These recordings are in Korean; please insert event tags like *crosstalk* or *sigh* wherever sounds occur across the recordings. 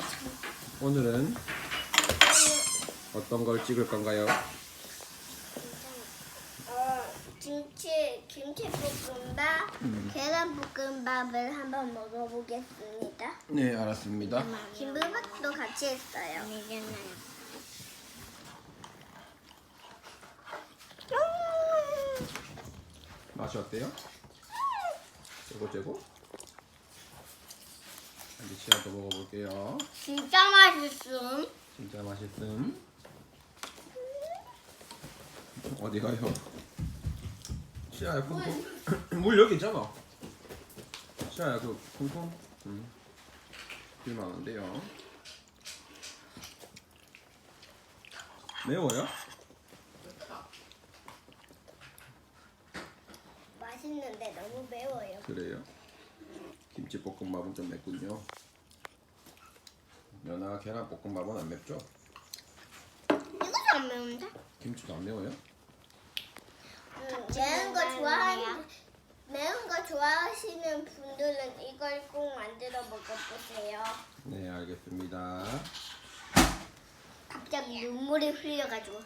참. 오늘은 어떤 걸 찍을 건가요? 어, 김치 김치 볶음밥, 계란 볶음밥을 한번 먹어보겠습니다. 네, 알았습니다. 김밥도 같이 했어요. 맛이 어때요? 최고 최고. 이제 치아도 먹어볼게요. 진짜 맛있음. 진짜 맛있음. 어디 가요? 시아야 쿵쿵. *clears throat* 물 여기 있잖아. 시아야 그 쿵쿵. 음. 비 많은데요. 매워요? 맛있는데 너무 매워요. 그래요? 김치볶음밥은 좀 맵군요. 연아 계란 볶음밥은 안 맵죠? 이것도 안 매운데? 김치도 안 매워요? 음, 매운 거 좋아하는 매운 거 좋아하시는 분들은 이걸 꼭 만들어 먹어보세요. 네, 알겠습니다. 갑자기 눈물이 흘려가지고.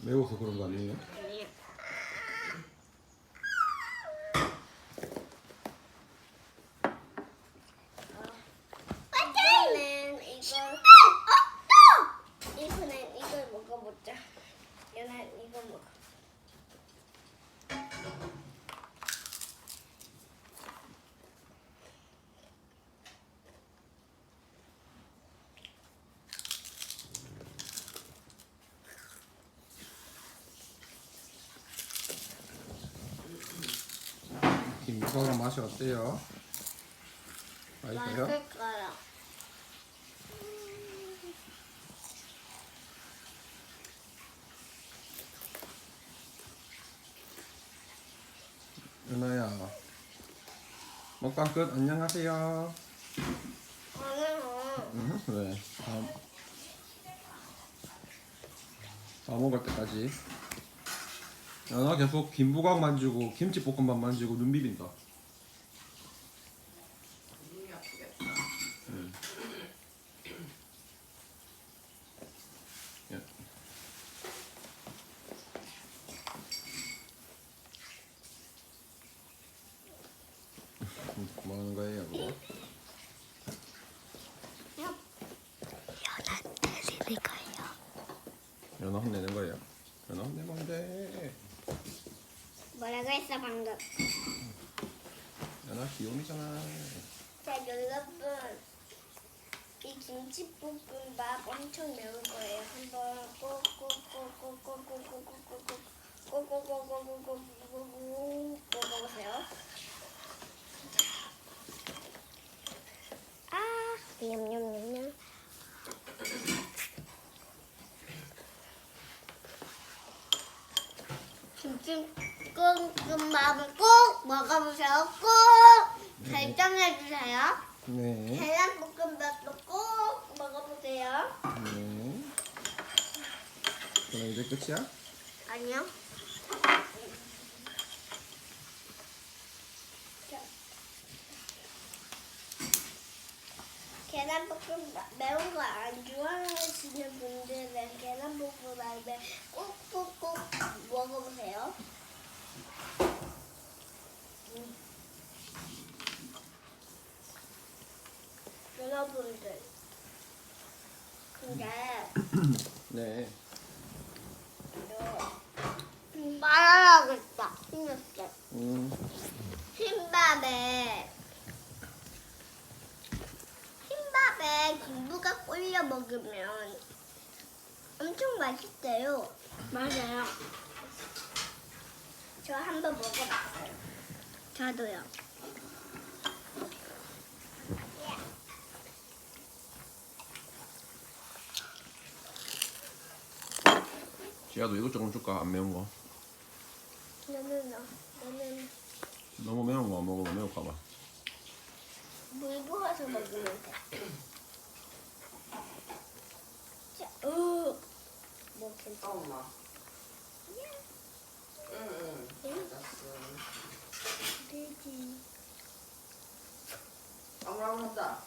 매워서 그런 거 아니에요? 이거는 이걸 이거는 이걸 먹어보자. 연아 이거 먹어. 김밥은 맛이 어때요? 맛있어요? 연아야 먹방 끝 안녕하세요 오늘은 응? 왜? 다, 다 먹을 때까지 연아 계속 김부각 만지고 김치볶음밥 만지고 눈 비빈다 응. 예. 뭐 하는 거예요, 그거? 연아 때리는 거예요. 연어 혼내는 거예요. 연어 혼내면 안 돼. 뭐라고 했어 방금? 연아 귀요미잖아. 자 여러분 이 김치볶음밥 엄청 매운 거예요. 한번 꼭꼭꼭꼭꼭 김치볶음밥은 꼭 먹어보세요. 꼭 결정해주세요. 네. 계란볶음밥도 꼭 먹어보세요. 네. 그럼 이제 끝이야? 아니요. 계란볶음밥 매운 거 안 좋아하시는 분들은 계란볶음밥을 꼭꼭꼭 먹어보세요. 음. 여러분들 근데 *clears throat* 네. 말하라겠다. 생겼어. 음. 흰밥에 흰밥에 김부가 꼴려 먹으면 엄청 맛있대요. 맞아요. 저 한 번 먹어봤어요. 저도요. 지아도 이것 조금 줄까? 안 매운 거. 나는 나는 너무 매운 거 안 먹으면 매울까 봐. 물 부어서 먹으면 돼. 자, 으, 뭐 괜찮아. 엄마. 응, 응. 알았어. 되지. 아무나 먹다.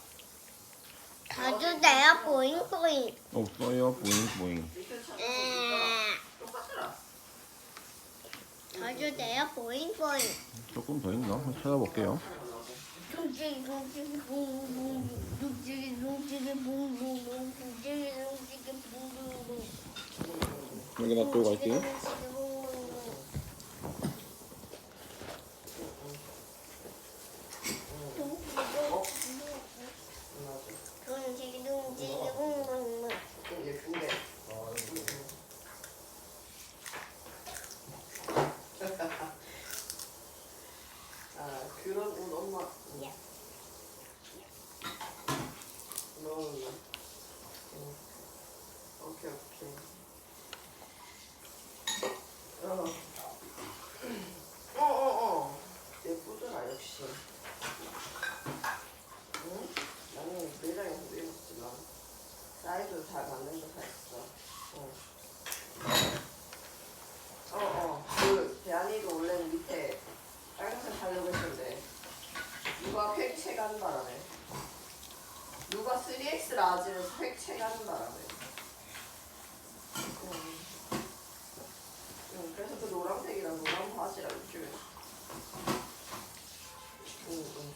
자주 돼요 보잉 보잉. 없어요 보잉 보잉 에. 똑같더라. 자주 돼요 보잉 보잉. 조금 더 있나? 한번 찾아볼게요 둥지기 둥지기 붕붕 둥지기 둥지기 붕붕 둥지기 둥지기 붕붕 여기 놔두고 갈게요 둥지기 둥지기 붕붕 좀 예쁜데. 아 엄마. 야. 너무. 응. 오케이 오케이. 어. 어 어 어. 예쁘더라 역시. 응? 나는 매장에서 입었지만 사이즈 잘 맞는 거 샀어. 응. 어어. 그 대한이도 원래 밑에 빨간색 살려고 했는데 누가 획체가는 바람에 누가 3X 라지를 획체가는 바람에 응. 응, 그래서 그 노란색이랑 노란 바지랑 이쪽에 응, 응.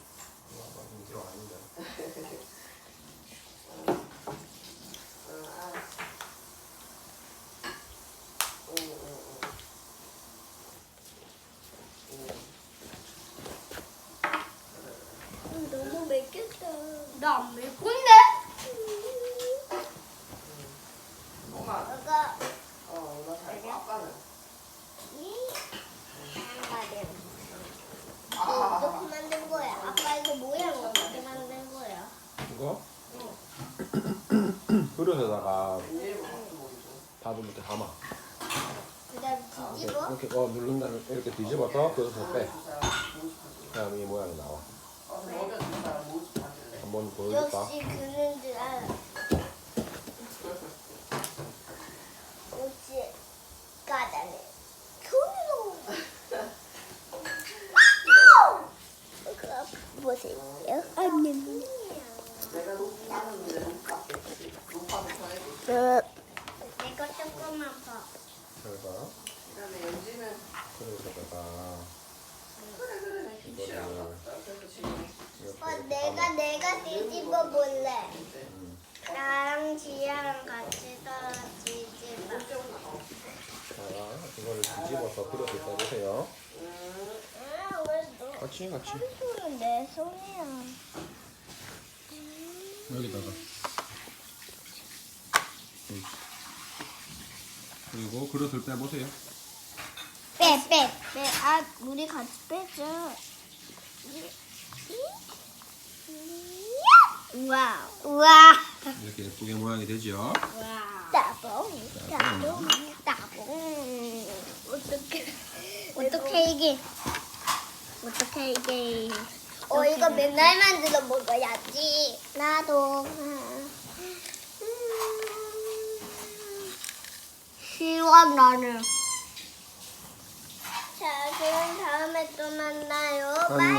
응, 알았어. 응, 응, 응. 응. 너무 맵겠다. 나안 맵건데? 엄마, 아까 어, 나잘 봐. 아빠는. 양말을 아, 어떻게 만든 거야? 아빠 이거 모양 어떻게 만든 거야? 이거? 그릇에다가 웬일이고 밥도 먹이고. 밥을 이렇게 담아 그다음 이렇게, 뒤집어. 이렇게 어 누른 다음에 이렇게 뒤집어서 그릇을 빼. 그다음에 이 모양이 나와. 한번 보여줄까? 역시 그는 줄 알아. 역시 까다네. 손으로. 그거 보세요. 안녕. 내가 높아하는데 높았겠지. 높아도 편했겠지. 내거 조금만 봐. 그래서 그다음에 연지는 그릇에다가 이렇게 어, 내가 내가 뒤집어 볼래. 음. 나랑 지아랑 같이 다 뒤집어. 자 이걸 뒤집어서 그릇을 빼보세요 음, 아, 왜 너? 같이 같이 손은 내 손이야. 여기다가 여기. 그리고 그릇을 빼보세요 빼, 빼, 빼. 아, 우리 같이 빼자. 우와, 우와. 이렇게 예쁘게 모양이 되죠 와. 따봉, 따봉, 따봉. 어떻게, 어떻게 이게, 어떻게 이게. 어, 이거 맨날 만들어 먹어야지. 나도. 음. 시원 나는. 자, 그럼 다음에 또 만나요. 안녕.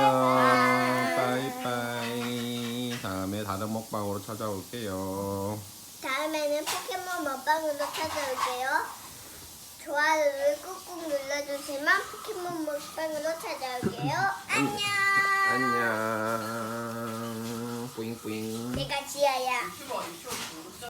빠이빠이 다음에 다른 먹방으로 찾아올게요 다음에는 포켓몬 먹방으로 찾아올게요. 좋아요를 꾹꾹 눌러주시면 포켓몬 먹방으로 찾아올게요. 안녕. 안녕 뿌잉뿌잉 내가 지아야.